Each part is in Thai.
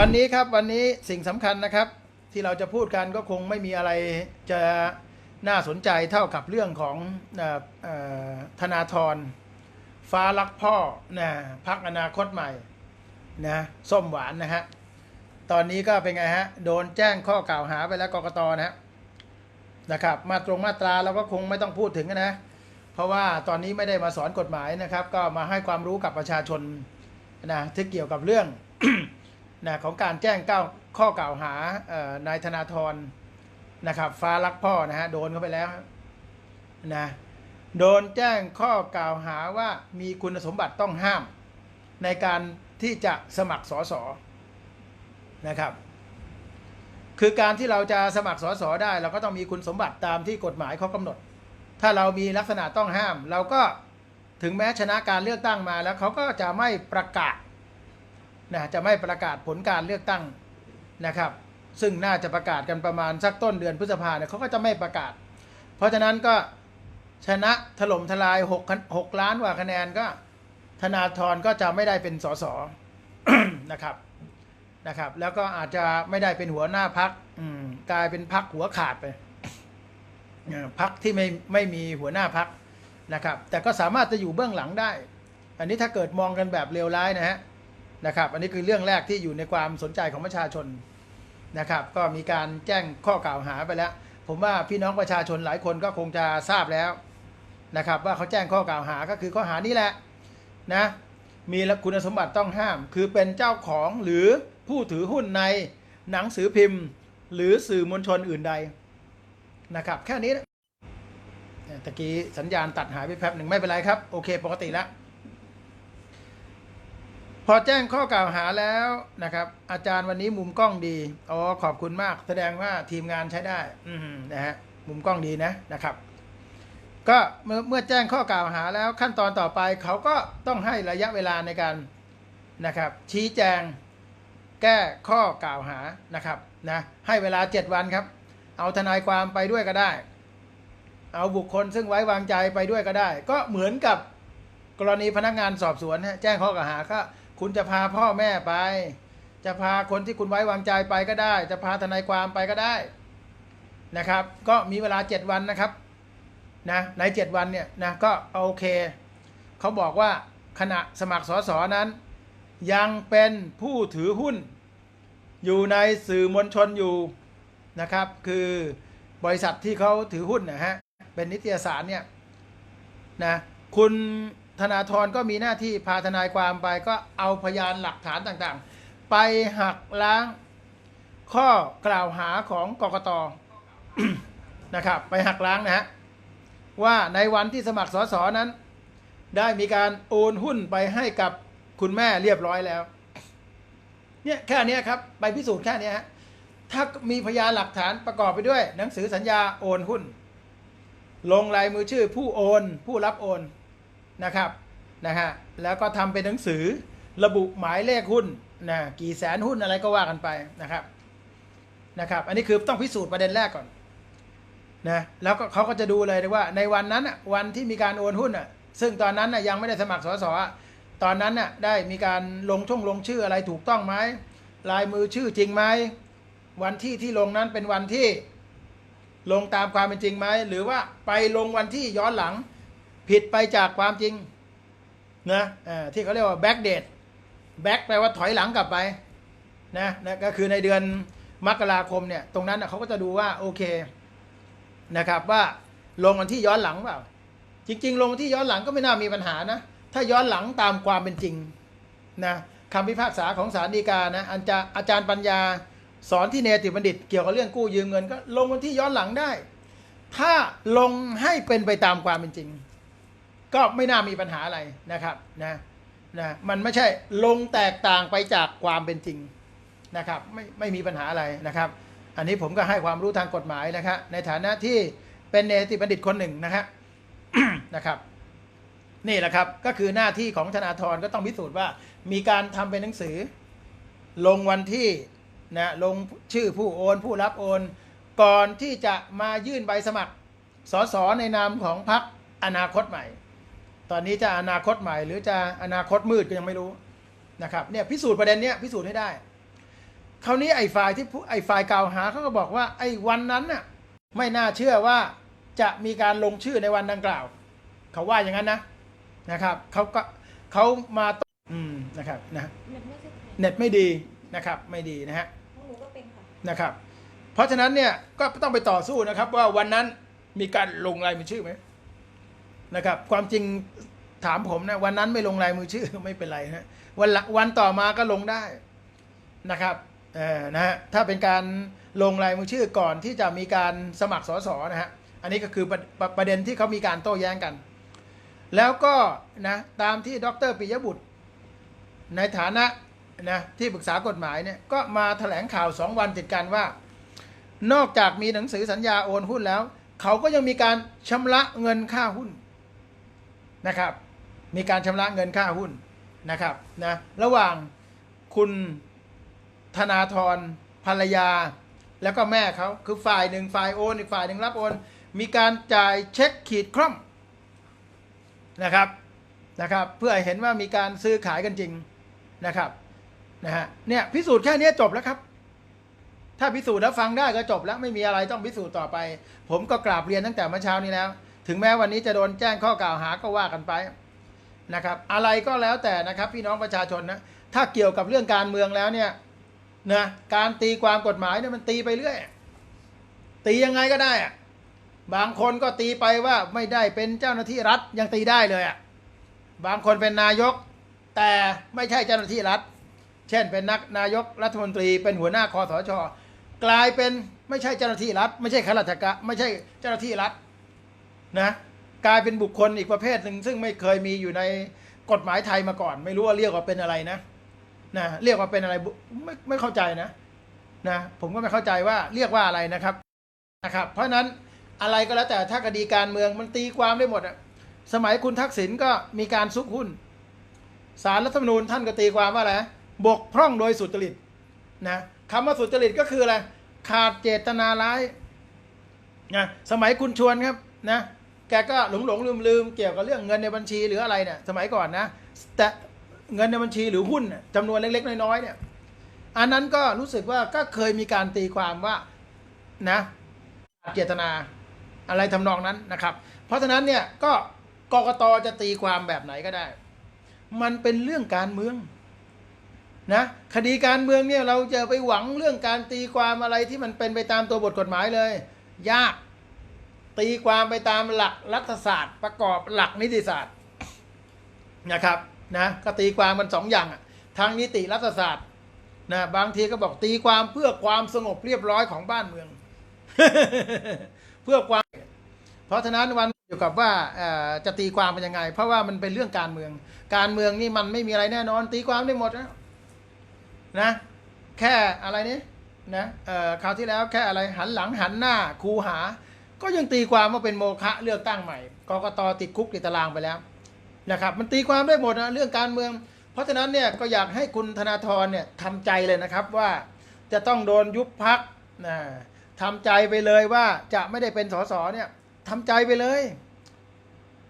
วันนี้ครับวันนี้สิ่งสำคัญนะครับ ที่เราจะพูดกันก็คงไม่มีอะไรจะน่าสนใจเท่ากับเรื่องของออธนาธรฟ้ารักพ่อนะพักอนาคตใหม่นะส้มหวานนะฮะตอนนี้ก็เป็นไงฮะโดนแจ้งข้อกล่าวหาไปแล้วกกตนะนะครับ มาตรงมาตราเราก็คงไม่ต้องพูดถึงนะ เพราะว่าตอนนี้ไม่ได้มาสอนกฎหมายนะครับ ก็มาให้ความรู้กับประชาชนนะที่เกี่ยวกับเรื่อง นะของการแจ้งก้าข้อกล่าวหานายธนาธรนะครับ ฟ้ารักพ่อนะฮะโดนเข้าไปแล้วนะโดนแจ้งข้อกล่าวหาว่ามีคุณสมบัติต้องห้าม ในการที่จะสมัครสอสอนะครับ คือการที่เราจะสมัครสอสอได้ เราก็ต้องมีคุณสมบัติตามที่กฎหมายเขากำหนด ถ้าเรามีลักษณะต้องห้าม เราก็ถึงแม้ชนะการเลือกตั้งมาแล้วเขาก็จะไม่ประกาศ นะจะไม่ประกาศผลการเลือกตั้งนะครับ ซึ่งน่าจะประกาศกันประมาณสักต้นเดือนพฤษภาเนี่ยเขาก็จะไม่ประกาศ เพราะฉะนั้นก็ชนะถล่มทลาย6 6ล้านกว่าคะแนนก็ธนาธรก็จะไม่ได้เป็นสสนะครับนะครับ แล้วก็อาจจะไม่ได้เป็นหัวหน้าพักกลายเป็นพักหัวขาดไปพักที่ไม่ไม่มีหัวหน้าพักนะครับ แต่ก็สามารถจะอยู่เบื้องหลังได้ อันนี้ถ้าเกิดมองกันแบบเลวร้ายนะฮะ นะครับอันนี้คือเรื่องแรกที่อยู่ในความสนใจของประชาชนนะครับ ก็มีการแจ้งข้อกล่าวหาไปแล้ว ผมว่าพี่น้องประชาชนหลายคนก็คงจะทราบแล้วนะครับ ว่าเขาแจ้งข้อกล่าวหาก็คือข้อหานี้แหละนะมีคุณสมบัติต้องห้าม คือเป็นเจ้าของหรือผู้ถือหุ้นในหนังสือพิมพ์ หรือสื่อมวลชนอื่นใดนะครับ แค่นี้นะตะกี้สัญญาณตัดหายไปแป๊บหนึ่งไม่เป็นไรครับ โอเค ปกติแล้ว พอแจ้งข้อกล่าวหาแล้วนะครับ อาจารย์วันนี้มุมกล้องดีอ๋อขอบคุณมาก แสดงว่าทีมงานใช้ได้ อืนะฮะมุมกล้องดีนะนะครับ ก็เมื่อเมื่อแจ้งข้อกล่าวหาแล้วขั้นตอนต่อไปเขาก็ต้องให้ระยะเวลาในการนะครับ ชี้แจงแก้ข้อกล่าวหานะครับนะให้เวลา 7 วันครับ เอาทนายความไปด้วยก็ได้ เอาบุคคลซึ่งไว้วางใจไปด้วยก็ได้ ก็เหมือนกับกรณีพนักงานสอบสวนแจ้งข้อกล่าวหาก็ คุณจะพาพ่อแม่ไป จะพาคนที่คุณไว้วางใจไปก็ได้ จะพาทนายความไปก็ได้นะครับ ก็มีเวลา 7 วันนะครับนะใน 7 วันเนี่ยนะก็โอเคเขาบอกว่าขณะสมัครสสนั้น ยังเป็นผู้ถือหุ้น อยู่ในสื่อมวลชนอยู่นะครับ คือบริษัทที่เขาถือหุ้นนะฮะเป็นนิตยสารเนี่ยนะคุณ ธนาธรก็มีหน้าที่พาทนายความไปก็เอาพยานหลักฐานต่างๆ ไปหักล้างข้อกล่าวหาของกกตนะครับ ไปหักล้างนะฮะว่าในวันที่สมัครสสนั้น ได้มีการโอนหุ้นไปให้กับคุณแม่เรียบร้อยแล้วเนี่ยแค่เนี้ยครับไปพิสูจน์แค่เนี้ยฮะถ้ามีพยานหลักฐานประกอบไปด้วย หนังสือสัญญาโอนหุ้น ลงลายมือชื่อผู้โอน ผู้รับโอน นะครับนะฮะแล้วก็ทำเป็นหนังสือระบุหมายเลขหุ้นนะกี่แสนหุ้นอะไรก็ว่ากันไปนะครับนะครับ อันนี้คือต้องพิสูจน์ประเด็นแรกก่อนนะแล้วก็เขาก็จะดูเลยว่าในวันนั้นวันที่มีการโอนหุ้นอะซึ่งตอนนั้นน่ะยังไม่ได้สมัครสสอะตอนนั้นน่ะได้มีการลงช่องลงชื่ออะไรถูกต้องไหมลายมือชื่อจริงไหมวันที่ที่ลงนั้นเป็นวันที่ลงตามความเป็นจริงไหมหรือว่าไปลงวันที่ย้อนหลัง ผิดไปจากความจริงนะอ่อที่เขาเรียกว่าแบ็กเดตแบ็กแปลว่าถอยหลังกลับไปนะนะก็คือในเดือนมกราคมเนี่ยตรงนั้นเขาก็จะดูว่าโอเคนะครับว่าลงวันที่ย้อนหลังเปล่า จริง ๆ ลงวันที่ย้อนหลังก็ไม่น่ามีปัญหานะ ถ้าย้อนหลังตามความเป็นจริงนะคำพิพากษาของศาลฎีกานะอาจารย์อาจารย์ปัญญาสอนที่เนติบัณฑิต เกี่ยวกับเรื่องกู้ยืมเงิน ก็ลงวันที่ย้อนหลังได้ ถ้าลงให้เป็นไปตามความเป็นจริง ก็ไม่น่ามีปัญหาอะไรนะครับนะนะมันไม่ใช่ลงแตกต่างไปจากความเป็นจริงนะครับไม่ไม่มีปัญหาอะไรนะครับ อันนี้ผมก็ให้ความรู้ทางกฎหมายนะครับในฐานะที่เป็นเนติบัณฑิตคนหนึ่งนะครับนะครับนี่แหละครับก็คือหน้าที่ของธนาธรก็ต้องพิสูจน์ว่า มีการทำเป็นหนังสือ ลงวันที่นะลงชื่อผู้โอน ผู้รับโอน ก่อนที่จะมายื่นใบสมัครสสในนามของพรรคอนาคตใหม่ ตอนนี้จะอนาคตใหม่ หรือจะอนาคตมืดก็ยังไม่รู้นะครับเนี่ยพิสูจน์ประเด็นเนี้ยพิสูจน์ให้ได้ คราวนี้ไอ้ฝ่ายที่ไอ้ฝ่ายกล่าวหาเขาก็บอกว่าไอ้วันนั้นน่ะไม่น่าเชื่อว่าจะมีการลงชื่อในวันดังกล่าว เขาว่าอย่างนั้นนะนะครับเขาก็เขามาต้อืมนะครับนะเน็ตไม่ใช่ไม่ดีนะครับไม่ดีนะฮะนะนะครับ เพราะฉะนั้นเนี่ยก็ต้องไปต่อสู้นะครับว่าวันนั้นมีการลงลายมือชื่อไหม นะครับ ความจริงถามผมนะวันนั้นไม่ลงลายมือชื่อไม่เป็นไรนะวันละวันต่อมาก็ลงได้นะครับเออนะฮะถ้าเป็นการลงลายมือชื่อก่อนที่จะมีการสมัครสสนะฮะอันนี้ก็คือประประประเด็นที่เขามีการโต้แย้งกัน แล้วก็นะตามที่ดรปิยบุตร ในฐานะนะที่ปรึกษากฎหมายเนี่ยก็มาแถลงข่าวสองวันติดกันว่า นอกจากมีหนังสือสัญญาโอนหุ้นแล้ว เขาก็ยังมีการชำระเงินค่าหุ้น นะครับ มีการชำระเงินค่าหุ้นนะครับนะระหว่างคุณธนาธรภรรยา แล้วก็แม่เขาคือฝ่ายหนึ่งฝ่ายโอนอีกฝ่ายหนึ่งรับโอน มีการจ่ายเช็คขีดคร่อมนะครับนะครับเพื่อเห็นว่ามีการซื้อขายกันจริงนะครับนะฮะเนี่ยพิสูจน์แค่นี้จบแล้วครับ ถ้าพิสูจน์แล้วฟังได้ก็จบแล้วไม่มีอะไรต้องพิสูจน์ต่อไป ผมก็กราบเรียนตั้งแต่เมื่อเช้านี้แล้ว ถึงแม้วันนี้จะโดนแจ้งข้อกล่าวหาก็ว่ากันไปนะครับ อะไรก็แล้วแต่นะครับพี่น้องประชาชนนะถ้าเกี่ยวกับเรื่องการเมืองแล้วเนี่ยนะการตีความกฎหมายเนี่ยมันตีไปเรื่อยตียังไงก็ได้อะบางคนก็ตีไปว่าไม่ได้เป็นเจ้าหน้าที่รัฐยังตีได้เลยอะบางคนเป็นนายก แต่ไม่ใช่เจ้าหน้าที่รัฐ เช่นเป็นนักนายกรัฐมนตรีเป็นหัวหน้าคอสชกลายเป็นไม่ใช่เจ้าหน้าที่รัฐ ไม่ใช่ข้าราชการไม่ใช่เจ้าหน้าที่รัฐ นะกลายเป็นบุคคลอีกประเภทหนึ่งซึ่งไม่เคยมีอยู่ในกฎหมายไทยมาก่อน ไม่รู้ว่าเรียกว่าเป็นอะไรนะนะเรียกว่าเป็นอะไรบุไม่ไม่เข้าใจนะนะผมก็ไม่เข้าใจว่าเรียกว่าอะไรนะครับนะครับ เพราะฉะนั้นอะไรก็แล้วแต่ถ้าคดีการเมืองมันตีความได้หมดอะสมัยคุณทักษิณก็มีการซุกหุ้นสารรัฐธรรมนูญท่านก็ตีความว่าอะไรบกพร่องโดยสุจริตนะคำว่าสุจริตก็คืออะไรขาดเจตนาร้ายนะสมัยคุณชวนครับนะ แกก็หลงหลงลืมลืมเกี่ยวกับเรื่องเงินในบัญชีหรืออะไรเนี่ยสมัยก่อนนะ แต่เงินในบัญชีหรือหุ้นน่ะจำนวนเล็กๆ น้อยๆเนี่ยอันนั้นก็รู้สึกว่าก็เคยมีการตีความว่านะเจตนาอะไรทำนองนั้นนะครับ เพราะฉะนั้นเนี่ยก็กกตจะตีความแบบไหนก็ได้ มันเป็นเรื่องการเมืองนะคดีการเมืองเนี่ยเราจะไปหวังเรื่องการตีความอะไรที่มันเป็นไปตามตัวบทกฎหมายเลย ยาก ตีความไปตามหลักรัฐศาสตร์ ประกอบหลักนิติศาสตร์นะครับนะก็ตีความมันสองอย่างทางนิติรัฐศาสตร์นะบางทีก็บอกตีความเพื่อความสงบเรียบร้อยของบ้านเมือง เพื่อความ เพราะฉะนั้นวันเกี่ยวกับว่าจะตีความเป็นยังไง เพราะว่ามันเป็นเรื่องการเมือง การเมืองนี่มันไม่มีอะไรแน่นอน ตีความได้หมดนะนะแค่อะไรนี่นะคราวที่แล้วแค่อะไรหันหลังหันหน้าคูหา ก็ยังตีความว่าเป็นโมฆะเลือกตั้งใหม่กกตติดคุกติดตารางไปแล้วนะครับ มันตีความได้หมดนะเรื่องการเมือง เพราะฉะนั้นเนี่ยก็อยากให้คุณธนาธรเนี่ยทำใจเลยนะครับว่าจะต้องโดนยุบพักนะทำใจไปเลยว่าจะไม่ได้เป็นสสเนี่ยทำใจไปเลย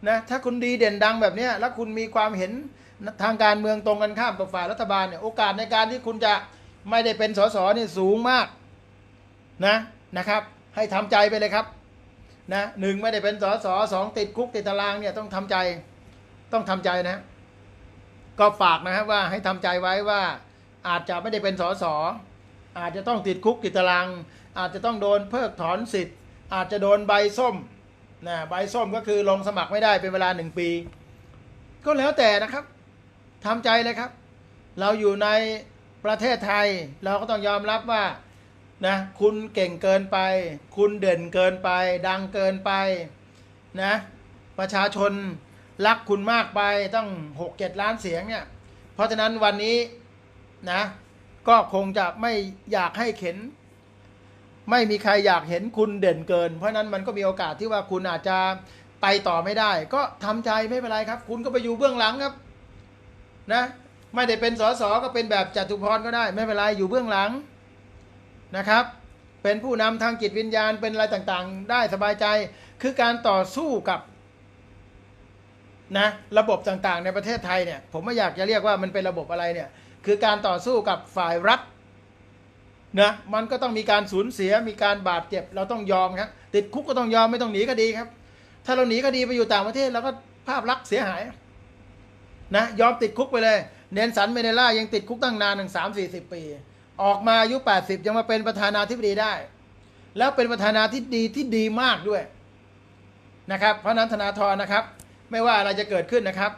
นะถ้าคุณดีเด่นดังแบบนี้แล้วคุณมีความเห็นทางการเมืองตรงกันข้ามกับฝ่ายรัฐบาลเนี่ยโอกาสในการที่คุณจะไม่ได้เป็นสสเนี่ยสูงมากนะนะครับ ให้ทำใจไปเลยครับ นะหนึ่งไม่ได้เป็นสสสองติดคุกติดตารางเนี่ยต้องทำใจต้องทำใจนะ ก็ฝากนะครับว่าให้ทำใจไว้ว่า อาจจะไม่ได้เป็นสสอาจจะต้องติดคุกติดตาราง อาจจะต้องโดนเพิกถอนสิทธิ์ อาจจะโดนใบส้มนะใบส้มก็คือลงสมัครไม่ได้เป็นเวลาหนึ่งปี ก็แล้วแต่นะครับทำใจเลยครับ เราอยู่ในประเทศไทยเราก็ต้องยอมรับว่า นะคุณเก่งเกินไป คุณเด่นเกินไป ดังเกินไปนะประชาชนรักคุณมากไปตั้งหกเจ็ดล้านเสียงเนี่ยเพราะฉะนั้นวันนี้นะก็คงจะไม่อยากให้เข็น ไม่มีใครอยากเห็นคุณเด่นเกิน เพราะฉะนั้นมันก็มีโอกาสที่ว่าคุณอาจจะไปต่อไม่ได้ ก็ทำใจไม่เป็นไรครับ คุณก็ไปอยู่เบื้องหลังครับนะไม่ได้เป็นสสก็เป็นแบบจตุพรก็ได้ ไม่เป็นไรอยู่เบื้องหลัง นะครับ เป็นผู้นำทางจิตวิญญาณเป็นอะไรต่างๆ ได้สบายใจ คือการต่อสู้กับนะระบบต่างๆ ในประเทศไทยเนี่ย ผมไม่อยากจะเรียกว่ามันเป็นระบบอะไรเนี่ย คือการต่อสู้กับฝ่ายรัฐนะมันก็ต้องมีการสูญเสียมีการบาดเจ็บ เราต้องยอมครับติดคุกก็ต้องยอมไม่ต้องหนีคดีครับ ถ้าเราหนีคดีไปอยู่ต่างประเทศเราก็ภาพลักษณ์เสียหายนะยอมติดคุกไปเลย เนนสันเมเดล่ายังติดคุกตั้งนานถึงสามสี่สิบปี ออกมาอายุแปดสิบยังมาเป็นประธานาธิบดีได้ แล้วเป็นประธานาธิบดีที่ดีมากด้วยนะครับ เพราะนั้นธนาธรนะครับ ไม่ว่าอะไรจะเกิดขึ้นนะครับ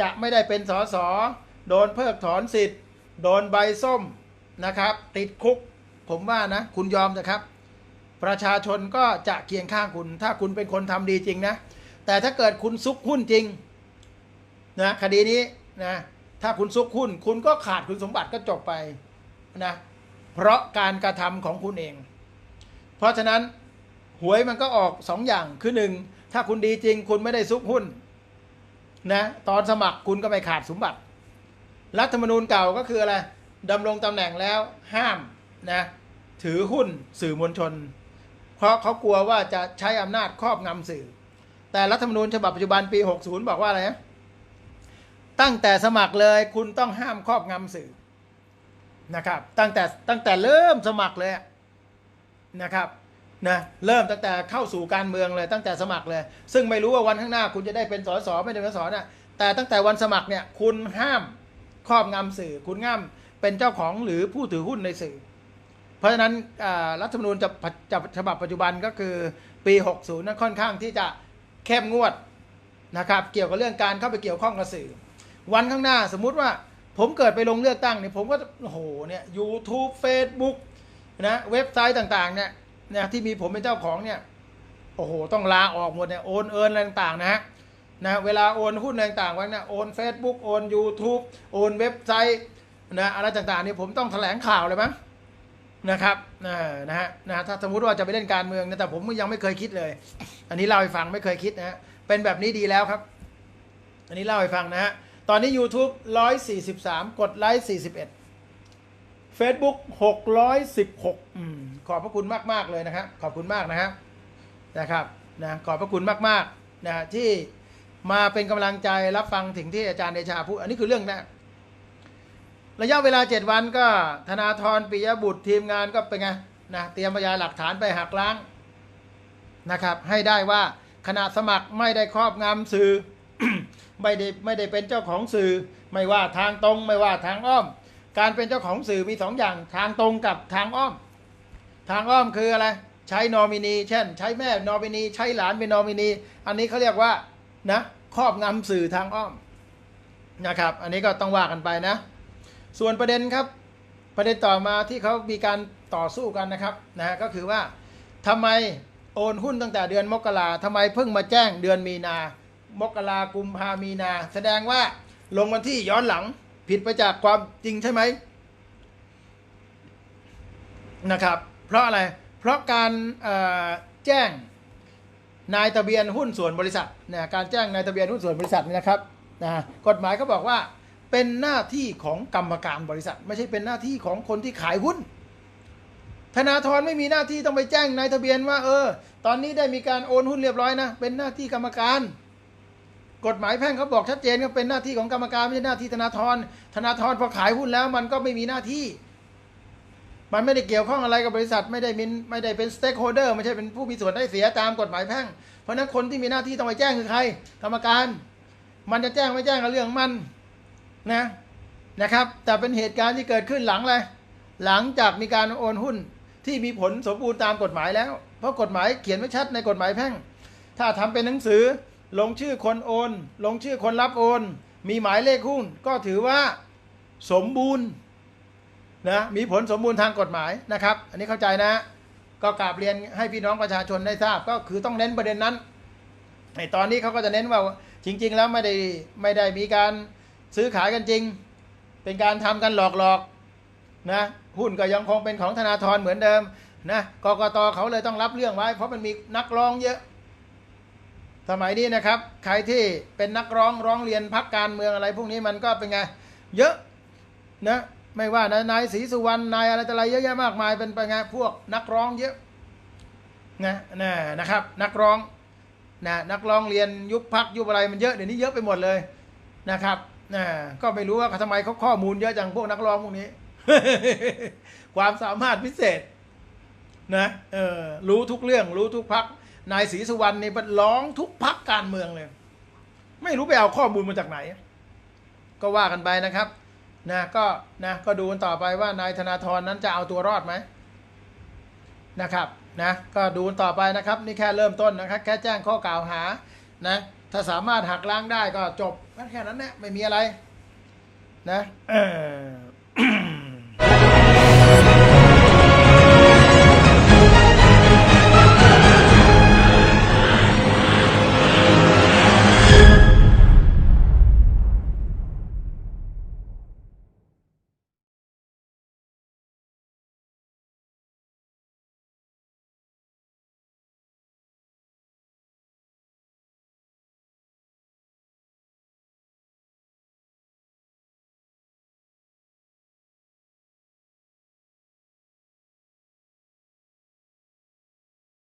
จะไม่ได้เป็นสสโดนเพิกถอนสิทธิ์ โดนใบส้มนะครับ ติดคุก ผมว่านะ คุณยอมนะครับ ประชาชนก็จะเคียงข้างคุณ ถ้าคุณเป็นคนทำดีจริงนะ แต่ถ้าเกิดคุณซุกหุ้นจริงนะคดีนี้นะถ้าคุณซุกหุ้น คุณก็ขาดคุณสมบัติก็จบไป นะเพราะการกระทำของคุณเอง เพราะฉะนั้นหวยมันก็ออกสองอย่างคือหนึ่งถ้าคุณดีจริงคุณไม่ได้ซุกหุ้นนะตอนสมัครคุณก็ไม่ขาดสมบัติ รัฐธรรมนูญเก่าก็คืออะไรดำรงตำแหน่งแล้วห้ามนะถือหุ้นสื่อมวลชน เพราะเขากลัวว่าจะใช้อำนาจครอบงำสื่อ แต่รัฐธรรมนูญฉบับปัจจุบันปี 60 บอกว่าอะไรนะตั้งแต่สมัครเลยคุณต้องห้ามครอบงำสื่อ นะครับ ตั้งแต่ตั้งแต่เริ่มสมัครเลยนะครับนะเริ่มตั้งแต่เข้าสู่การเมืองเลยตั้งแต่สมัครเลย ซึ่งไม่รู้ว่าวันข้างหน้า คุณจะได้เป็นสสไม่ได้เป็นสสนะแต่ตั้งแต่วันสมัครเนี่ยคุณห้ามครอบงำสื่อ คุณห้ามเป็นเจ้าของหรือผู้ถือหุ้นในสื่อ เพราะฉะนั้นรัฐธรรมนูญจะจะฉบับปัจจุบันก็คือปี 60นั้นค่อนข้างที่จะเข้มงวดนะครับเกี่ยวกับเรื่องการเข้าไปเกี่ยวข้องกับสื่อ วันข้างหน้าสมมุติว่า ผมเกิดไปลงเลือกตั้งเนี่ยผมก็โอ้โหเนี่ย YouTube Facebook นะเว็บไซต์ต่างๆเนี่ยนะที่มีผมเป็นเจ้าของเนี่ยโอ้โหต้องลาออกหมดเนี่ยโอนเอินอะไรต่างๆนะฮะนะเวลาโอนหุ้นอะไรต่างๆไว้เนี่ยโอน Facebook โอน YouTube โอนเว็บไซต์นะอะไรต่างๆนี่ผมต้องแถลงข่าวเลยมั้งนะครับนะนะฮะนะถ้าสมมุติว่าจะไปเล่นการเมืองนะแต่ผมยังไม่เคยคิดเลย อันนี้เล่าให้ฟังไม่เคยคิดนะฮะเป็นแบบนี้ดีแล้วครับ อันนี้เล่าให้ฟังนะฮะ ตอนนี้ YouTube 143 กดไลค์ 41 Facebook 616อืมขอบพระคุณมาก ๆ เลยนะครับ ขอบคุณมากนะครับนะครับนะขอบพระคุณมากๆนะที่มาเป็นกำลังใจรับฟังถึงที่อาจารย์เดชาพูด อันนี้คือเรื่องแรกระยะเวลา 7 วันก็ธนาธรปิยบุตรทีมงานก็เป็นไงนะเตรียมพยานหลักฐานไปหักล้างนะครับ ให้ได้ว่าขณะสมัครไม่ได้ครอบงำสื่อ ไม่ได้ไม่ได้เป็นเจ้าของสื่อ ไม่ว่าทางตรงไม่ว่าทางอ้อม การเป็นเจ้าของสื่อมีสองอย่างทางตรงกับทางอ้อม ทางอ้อมคืออะไร ใช้นอมินี เช่น ใช้แม่นอมินี ใช้หลานเป็นนอมินี อันนี้เขาเรียกว่านะครอบงำสื่อทางอ้อมนะครับ อันนี้ก็ต้องว่ากันไปนะ ส่วนประเด็นครับ ประเด็นต่อมาที่เขามีการต่อสู้กันนะครับนะก็คือว่าทำไมโอนหุ้นตั้งแต่เดือนมกราทำไมเพิ่งมาแจ้งเดือนมีนา มกรากุมภามีนา แสดงว่าลงวันที่ย้อนหลังผิดไปจากความจริงใช่ไหมนะครับ เพราะอะไร เพราะการแจ้งนายทะเบียนหุ้นส่วนบริษัทนะการแจ้งนายทะเบียนหุ้นส่วนบริษัทนี่นะครับนะกฎหมายเขาบอกว่าเป็นหน้าที่ของกรรมการบริษัท ไม่ใช่เป็นหน้าที่ของคนที่ขายหุ้น ธนาธรไม่มีหน้าที่ต้องไปแจ้งนายทะเบียนว่า เออ ตอนนี้ได้มีการโอนหุ้นเรียบร้อยนะ เป็นหน้าที่กรรมการ กฎหมายแพ่งเขาบอกชัดเจนก็เป็นหน้าที่ของกรรมการไม่ใช่หน้าที่ธนาธรธนาธรพอขายหุ้นแล้วมันก็ไม่มีหน้าที่ มันไม่ได้เกี่ยวข้องอะไรกับบริษัทไม่ได้มีไม่ได้เป็นสเต็กโฮเดอร์ไม่ใช่เป็นผู้มีส่วนได้เสียตามกฎหมายแพ่ง เพราะนั้นคนที่มีหน้าที่ต้องไปแจ้งคือใคร กรรมการ มันจะแจ้งไม่แจ้งกับเรื่องมันนะนะครับ แต่เป็นเหตุการณ์ที่เกิดขึ้นหลังเลยหลังจากมีการโอนหุ้นที่มีผลสมบูรณ์ตามกฎหมายแล้ว เพราะกฎหมายเขียนไว้ชัดในกฎหมายแพ่ง ถ้าทำเป็นหนังสือ ลงชื่อคนโอน ลงชื่อคนรับโอน มีหมายเลขหุ้นก็ถือว่าสมบูรณ์นะมีผลสมบูรณ์ทางกฎหมายนะครับ อันนี้เข้าใจนะ ก็กราบเรียนให้พี่น้องประชาชนได้ทราบ ก็คือต้องเน้นประเด็นนั้นในตอนนี้เขาก็จะเน้นว่าจริง ๆ แล้วไม่ได้ไม่ได้มีการซื้อขายกันจริง เป็นการทำกันหลอกๆนะหุ้นก็ยังคงเป็นของธนาธรเหมือนเดิมนะกกตเขาเลยต้องรับเรื่องไว้ เพราะมันมีนักร้องเยอะ สมัยนี้นะครับ ใครที่เป็นนักร้องร้องเรียนพักการเมืองอะไร พวกนี้มันก็เป็นไง เยอะนะไม่ว่านะนายศรีสุวรรณนายอะไรต่ออะไรเยอะแยะมากมายเป็นไปไงพวกนักร้องเยอะนะนะนะครับ นักร้องนะนักร้องเรียนยุบพักยุบอะไรมันเยอะเดี๋ยวนี้เยอะไปหมดเลยนะครับนะก็ไม่รู้ว่าทำไมเขาข้อมูลเยอะจังพวกนักร้องพวกนี้ ความสามารถพิเศษนะเออรู้ทุกเรื่องรู้ทุกพัก นายศรีสุวรรณเนี่ยมันร้องทุกพักการเมืองเลย ไม่รู้ไปเอาข้อมูลมาจากไหน ก็ว่ากันไปนะครับนะก็นะก็ดูกันต่อไปว่านายธนาธรนั้นจะเอาตัวรอดไหมนะครับนะก็ดูกันต่อไปนะครับนี่แค่เริ่มต้นนะครับแค่แจ้งข้อกล่าวหานะถ้าสามารถหักล้างได้ก็จบแค่นั้นแหละไม่มีอะไรนะเออ